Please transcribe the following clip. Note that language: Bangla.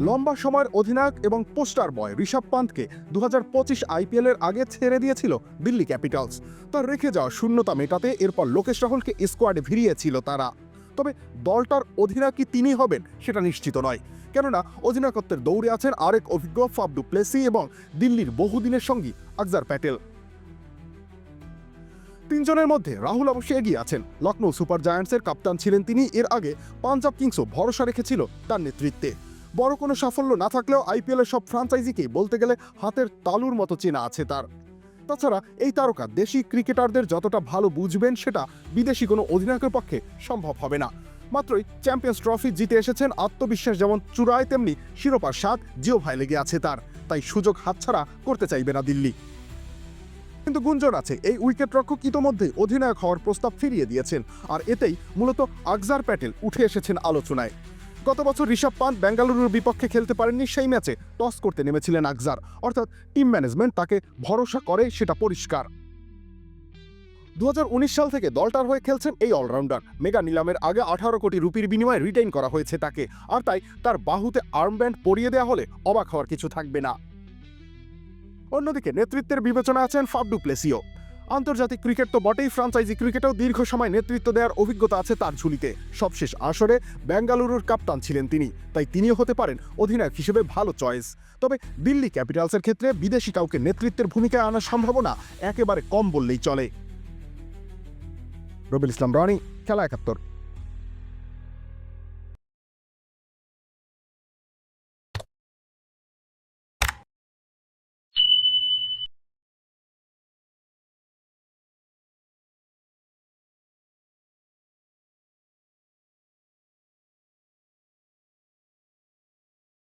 লম্বা সময়ের অধিনায়ক এবং পোস্টার বয় ঋষভ পান্তকে দু হাজার পঁচিশ আইপিএলের আগে ছেড়ে দিয়েছিল দিল্লি ক্যাপিটালস। তার রেখে যাওয়া শূন্যতা মেটাতে এরপর লোকেশ রাহুলকে স্কোয়াডে ভিড়িয়েছিল তারা। তবে দলটার অধিনায়ক কি তিনি হবেন সেটা নিশ্চিত নয়। কেননা অধিনায়কত্বের দৌড়ে আছেন আরেক অভিজ্ঞ ফাবডু প্লেসি এবং দিল্লির বহুদিনের সঙ্গী আকজার প্যাটেল। তিনজনের মধ্যে রাহুল অবশ্য এগিয়ে আছেন। লখনৌ সুপার জায়ান্টসের কাপ্তান ছিলেন তিনি। এর আগে পাঞ্জাব কিংসও ভরসা রেখেছিল তার নেতৃত্বে। বড় কোনো সাফল্য না থাকলেও আইপিএলের সব ফ্রাঞ্চাইজিকেই বলতে গেলে হাতের তালুর মতো চেনা আছে তার। তাছাড়া এই তারকা দেশি ক্রিকেটারদের যতটা ভালো বুঝবেন সেটা বিদেশি কোনো অধিনায়কের পক্ষে সম্ভব হবে না। মাত্রই চ্যাম্পিয়ন্স ট্রফি জিতে এসেছেন আত্মবিশ্বাস যেমন চূড়ায়, তেমনি শিরোপার স্বাদ জিও ভাই লেগে আছে তার। তাই সুযোগ হাতছাড়া করতে চাইবে না দিল্লি। কিন্তু গুঞ্জন আছে, এই উইকেট রক্ষক ইতোমধ্যে অধিনায়ক হওয়ার প্রস্তাব ফিরিয়ে দিয়েছেন। আর এতেই মূলত আকজার প্যাটেল উঠে এসেছেন আলোচনায়। গত বছর ঋষভ পান্ত বেঙ্গালুরুর বিপক্ষে খেলতে পারেননি, সেই ম্যাচে টস করতে নেমেছিলেন আকজার। অর্থাৎ টিম ম্যানেজমেন্ট তাকে ভরসা করে সেটা পরিষ্কার। দু হাজার উনিশ সাল থেকে দলটার হয়ে খেলছেন এই অলরাউন্ডার। মেগা নিলামের আগে আঠারো কোটি রুপির বিনিময়ে রিটেইন করা হয়েছে তাকে। আর তাই তার বাহুতে আর্মব্যান্ড পরিয়ে দেওয়া হলে অবাক হওয়ার কিছু থাকবে না। অন্যদিকে নেতৃত্বের বিবেচনা আছেন ফাবডু প্লেসিও। আন্তর্জাতিক ক্রিকেট তো বটেই, ফ্রাঞ্চাইজি ক্রিকেটেও দীর্ঘ সময় নেতৃত্ব দেওয়ার অভিজ্ঞতা আছে তার ঝুলিতে। সবশেষ আসরে বেঙ্গালুরুর কাপ্তান ছিলেন তিনি, তাই তিনিও হতে পারেন অধিনায়ক হিসেবে ভালো চয়েস। তবে দিল্লি ক্যাপিটালসের ক্ষেত্রে বিদেশি কাউকে নেতৃত্বের ভূমিকায় আনার সম্ভাবনা একেবারে কম বললেই চলে। রবিল ইসলাম রনি, খেলা একাত্তর।